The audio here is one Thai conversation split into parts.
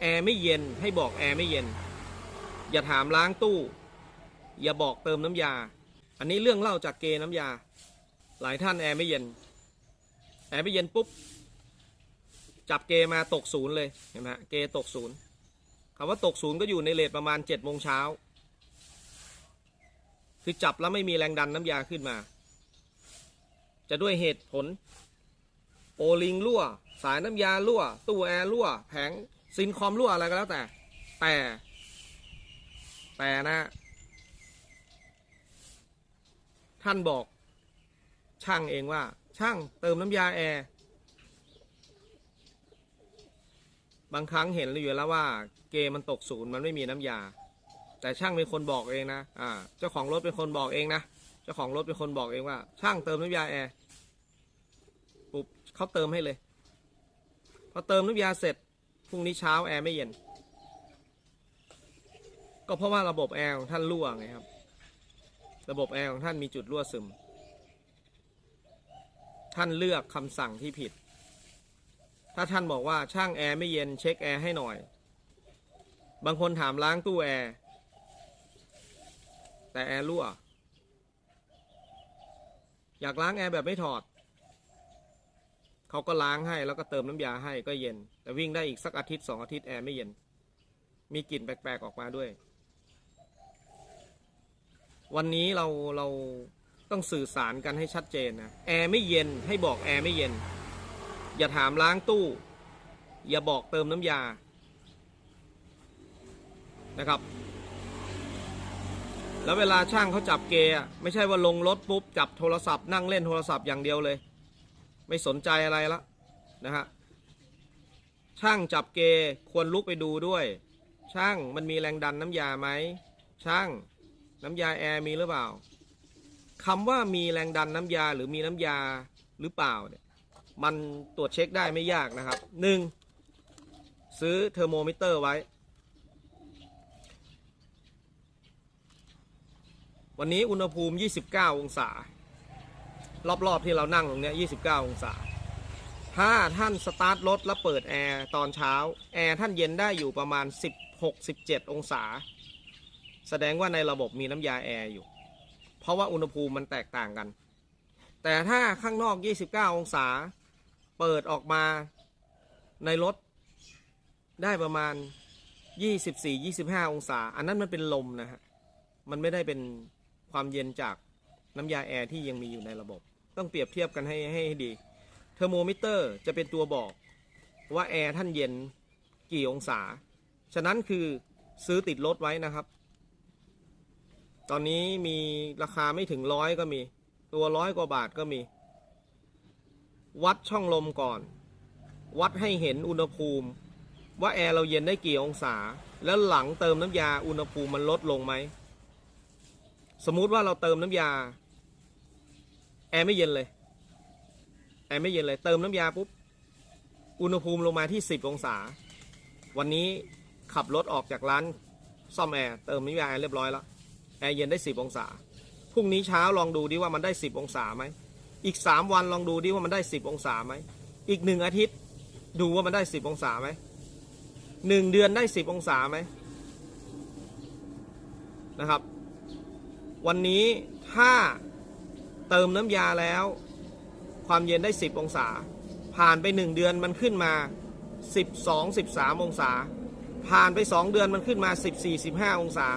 แอร์ไม่เย็นให้บอกแอร์ไม่เย็น อย่าถามล้างตู้ อย่าบอกเติมน้ำยา อันนี้เรื่องเล่าจากเกน้ำยา หลายท่านแอร์ไม่เย็น แอร์ไม่เย็นปุ๊บ จับเกมาตกศูนย์เลยเห็นไหมฮะเกตกศูนย์คำว่าตกศูนย์ก็อยู่ในเลทประมาณ7จ็ดโมงเช้า คือจับแล้วไม่มีแรงดันน้ำยาขึ้นมา จะด้วยเหตุผล โอลิงรั่ว สายน้ำยารั่ว ตู้แอร์รั่ว แผง ซินคอมรั่วอะไรก็แล้วแต่ แต่ แต่นะ ท่านบอก ช่างเองว่า ช่างเติมน้ำยาแอร์บางครั้งเห็นอยู่แล้วว่า เกมมันตกศูนย์มันไม่มีน้ำยา แต่ช่างเป็นคนบอกเองนะอ่า เจ้าของรถเป็นคนบอกเองนะเจ้าของรถเป็นคนบอกเองว่า ช่างเติมน้ำยาแอร์ปุ๊บเขาเติมให้เลย พอเติมน้ำยาเสร็จ พรุ่งนี้เช้าแอร์ไม่เย็น ก็เพราะว่าระบบแอร์ของท่านรั่วไงครับ ระบบแอร์ของท่านมีจุดรั่วซึม ท่านเลือกคำสั่งที่ผิด ถ้าท่านบอกว่าช่างแอร์ไม่เย็นเช็คแอร์ให้หน่อย บางคนถามล้างตู้แอร์แต่แอร์รั่ว อยากล้างแอร์แบบไม่ถอด เขาก็ล้างให้แล้วก็เติมน้ำยาให้ก็เย็น แต่วิ่งได้อีกสักอาทิตย์สองอาทิตย์แอร์ไม่เย็น มีกลิ่นแปลกๆออกมาด้วย วันนี้เราเราต้องสื่อสารกันให้ชัดเจนนะแอร์ไม่เย็นให้บอกแอร์ไม่เย็น อย่าถามล้างตู้ อย่าบอกเติมน้ำยานะครับ แล้วเวลาช่างเขาจับเกยร์ไม่ใช่ว่าลงรถปุ๊บจับโทรศัพท์นั่งเล่นโทรศัพท์อย่างเดียวเลย ไม่สนใจอะไรละนะฮะช่างจับเกย์ควรลุกไปดูด้วย ช่างมันมีแรงดันน้ำยาไหมช่างน้ำยาแอร์มีหรือเปล่าคำว่ามีแรงดันน้ำยาหรือมีน้ำยาหรือเปล่าเนี่ยมันตรวจเช็คได้ไม่ยากนะครับหนึ่งซื้อเทอร์โมมิเตอร์ไว้ วันนี้อุณหภูมิ 29 องศา รอบๆที่เรานั่งตรงเนี้ย29 องศา ถ้าท่านสตาร์ทรถแล้วเปิดแอร์ตอนเช้า แอร์ท่านเย็นได้อยู่ประมาณ 16-17 องศา แสดงว่าในระบบมีน้ำยาแอร์อยู่ เพราะว่าอุณหภูมิมันแตกต่างกัน แต่ถ้าข้างนอก 29 องศา เปิดออกมาในรถได้ประมาณ 24-25 องศา อันนั้นมันเป็นลมนะฮะ มันไม่ได้เป็นความเย็นจากน้ำยาแอร์ที่ยังมีอยู่ในระบบ ต้องเปรียบเทียบกันให้ให้ดี เทอร์โมมิเตอร์จะเป็นตัวบอกว่าแอร์ท่านเย็นกี่องศา ฉะนั้นคือซื้อติดรถไว้นะครับ ตอนนี้มีราคาไม่ถึงร้อยก็มี ตัวร้อยกว่าบาทก็มี วัดช่องลมก่อน วัดให้เห็นอุณหภูมิ ว่าแอร์เราเย็นได้กี่องศา แล้วหลังเติมน้ำยาอุณหภูมิมันลดลงไหม สมมุติว่าเราเติมน้ำยา แอร์ไม่เย็นเลย แอร์ไม่เย็นเลย เติมน้ำยาปุ๊บ อุณหภูมิลงมาที่ 10 องศา วันนี้ขับรถออกจากร้านซ่อมแอร์ เติมน้ำยาแอร์เรียบร้อยแล้ว แอร์เย็นได้ 10 องศา พรุ่งนี้เช้าลองดูดิว่ามันได้ 10 องศาไหม อีก 3 วันลองดูดิว่ามันได้ 10 องศาไหม อีกหนึ่งอาทิตย์ดูว่ามันได้ 10 องศาไหมหนึ่งเดือนได้ 10 องศาไหมนะครับ วันนี้ถ้า เติมน้ำยาแล้ว ความเย็นได้ 10 องศา ผ่านไป 1 เดือนมันขึ้นมา 12 13 องศา ผ่านไป 2 เดือนมันขึ้นมา 14 15 องศา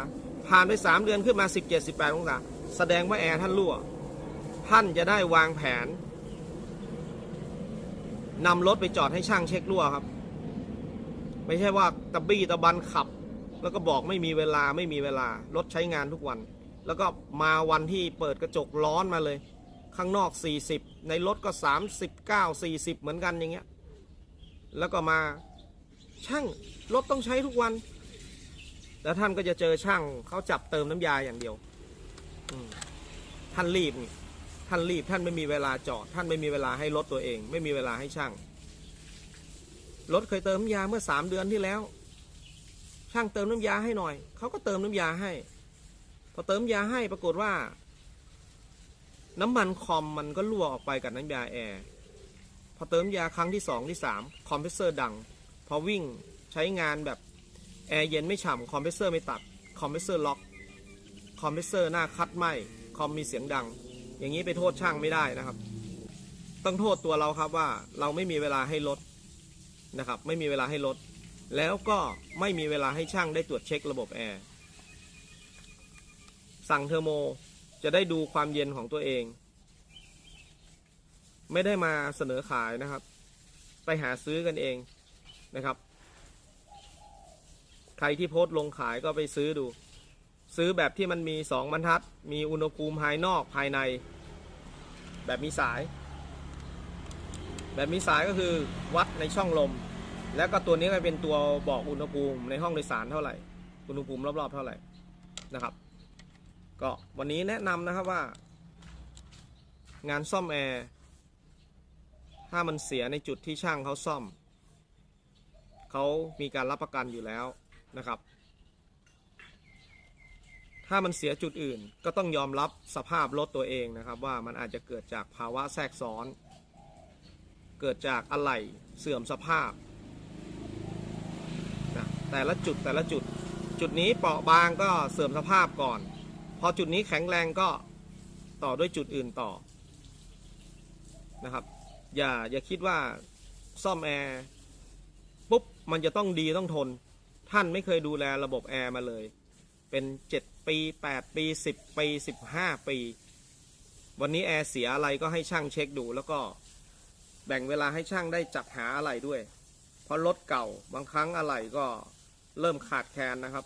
ผ่านไป 3 เดือนขึ้นมา 17 18 องศา แสดงว่าแอร์ท่านรั่ว ท่านจะได้วางแผนนำรถไปจอดให้ช่างเช็ครั่วครับ ไม่ใช่ว่าตะบี้ตะบันขับ แล้วก็บอกไม่มีเวลาไม่มีเวลารถใช้งานทุกวัน แล้วก็มาวันที่เปิดกระจกร้อนมาเลย ข้างนอก 40 ในรถก็ 39 40 เหมือนกันอย่างเงี้ย แล้วก็มาช่างรถต้องใช้ทุกวัน แล้วท่านก็จะเจอช่างเขาจับเติมน้ำยาอย่างเดียวท่านรีบนี่ท่านรีบท่านไม่มีเวลาจอด ท่านไม่มีเวลาให้รถตัวเอง ไม่มีเวลาให้ช่างรถเคยเติมน้ำยาเมื่อสามเดือนที่แล้ว ช่างเติมน้ำยาให้หน่อยเขาก็เติมน้ำยาให้ พอเติมยาให้ปรากฏว่า น้ำมันคอมมันก็รั่วออกไปกับน้ำยาแอร์พอเติมยาครั้งที่สองที่สามคอมเพรสเซอร์ดัง พอวิ่งใช้งานแบบแอร์เย็นไม่ฉ่ำคอมเพรสเซอร์ไม่ตัดคอมเพรสเซอร์ล็อกคอมเพรสเซอร์หน้าคัดไหมคอมมีเสียงดัง อย่างนี้ไปโทษช่างไม่ได้นะครับ ต้องโทษตัวเราครับว่าเราไม่มีเวลาให้ลดนะครับ ไม่มีเวลาให้ลดแล้วก็ไม่มีเวลาให้ช่างได้ตรวจเช็คระบบแอร์ สั่งเทอร์โมจะได้ดูความเย็นของตัวเอง ไม่ได้มาเสนอขายนะครับ ไปหาซื้อกันเองนะครับ ใครที่โพสต์ลงขายก็ไปซื้อดู ซื้อแบบที่มันมีสองบรรทัด มีอุณหภูมิภายนอกภายใน แบบมีสาย แบบมีสายก็คือวัดในช่องลม แล้วก็ตัวนี้ก็เป็นตัวบอกอุณหภูมิในห้องโดยสารเท่าไหร่ อุณหภูมิรอบๆเท่าไหร่นะครับ ก็วันนี้แนะนำนะครับว่า งานซ่อมแอร์ถ้ามันเสียในจุดที่ช่างเขาซ่อม เขามีการรับประกันอยู่แล้วนะครับ ถ้ามันเสียจุดอื่นก็ต้องยอมรับสภาพรถตัวเองนะครับ ว่ามันอาจจะเกิดจากภาวะแทรกซ้อน เกิดจากอะไหล่เสื่อมสภาพนะแต่ละจุดแต่ละจุดจุดนี้เปราะบางก็เสื่อมสภาพก่อน พอจุดนี้แข็งแรงก็ต่อด้วยจุดอื่นต่อนะครับ อย่าอย่าคิดว่าซ่อมแอร์ปุ๊บมันจะต้องดีต้องทน ท่านไม่เคยดูแลระบบแอร์มาเลย เป็น 7 ปี 8 ปี 10 ปี 15 ปี วันนี้แอร์เสียอะไรก็ให้ช่างเช็คดู แล้วก็แบ่งเวลาให้ช่างได้จัดหาอะไรด้วย เพราะรถเก่าบางครั้งอะไรก็เริ่มขาดแคลนนะครับ